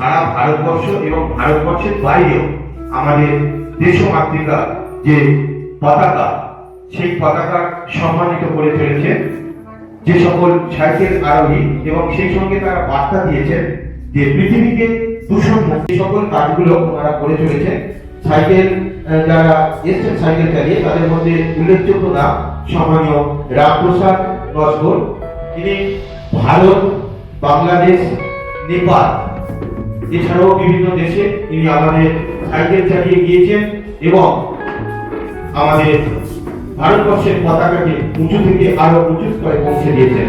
ভারতবর্ষ এবং ভারতবর্ষের বাইরেও আমাদের দেশমাতৃকা যে পতাকা, সেই পতাকা সম্মানিত করে চলেছেন যে সকল সাইকেল আরোহী এবং সেই সঙ্গে তারা বার্তা দিয়েছেন যে পৃথিবীকে দূষণ মুক্ত সকল কাজগুলো ওনারা করে চলেছেন সাইকেল যারা এসছেন সাইকেল চালিয়ে, তাদের মধ্যে উল্লেখযোগ্য নাম সম্মানীয় রামপ্রসাদ নস্কর তিনি ভারত, বাংলাদেশ, নেপাল এছাড়াও বিভিন্ন দেশে তিনি আমাদের সাইকেল চালিয়ে গিয়েছেন এবং আমাদের ভারতবর্ষের পতাকাকে উঁচু থেকে আরও উঁচু স্তরে পৌঁছে দিয়েছেন।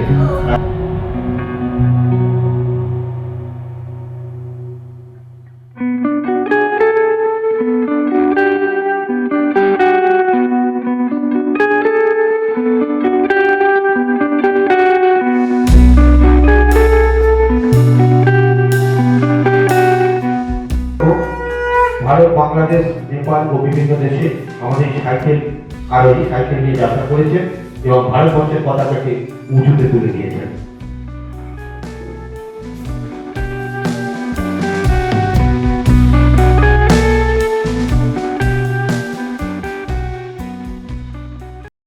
ভারত, বাংলাদেশ, নেপাল ও বিভিন্ন দেশে আমাদের সাইকেল আরোহী সাইকেল নিয়ে যাত্রা করেছে এবং ভারতবর্ষের পতাকাকে উঁচুতে তুলে দিয়েছেন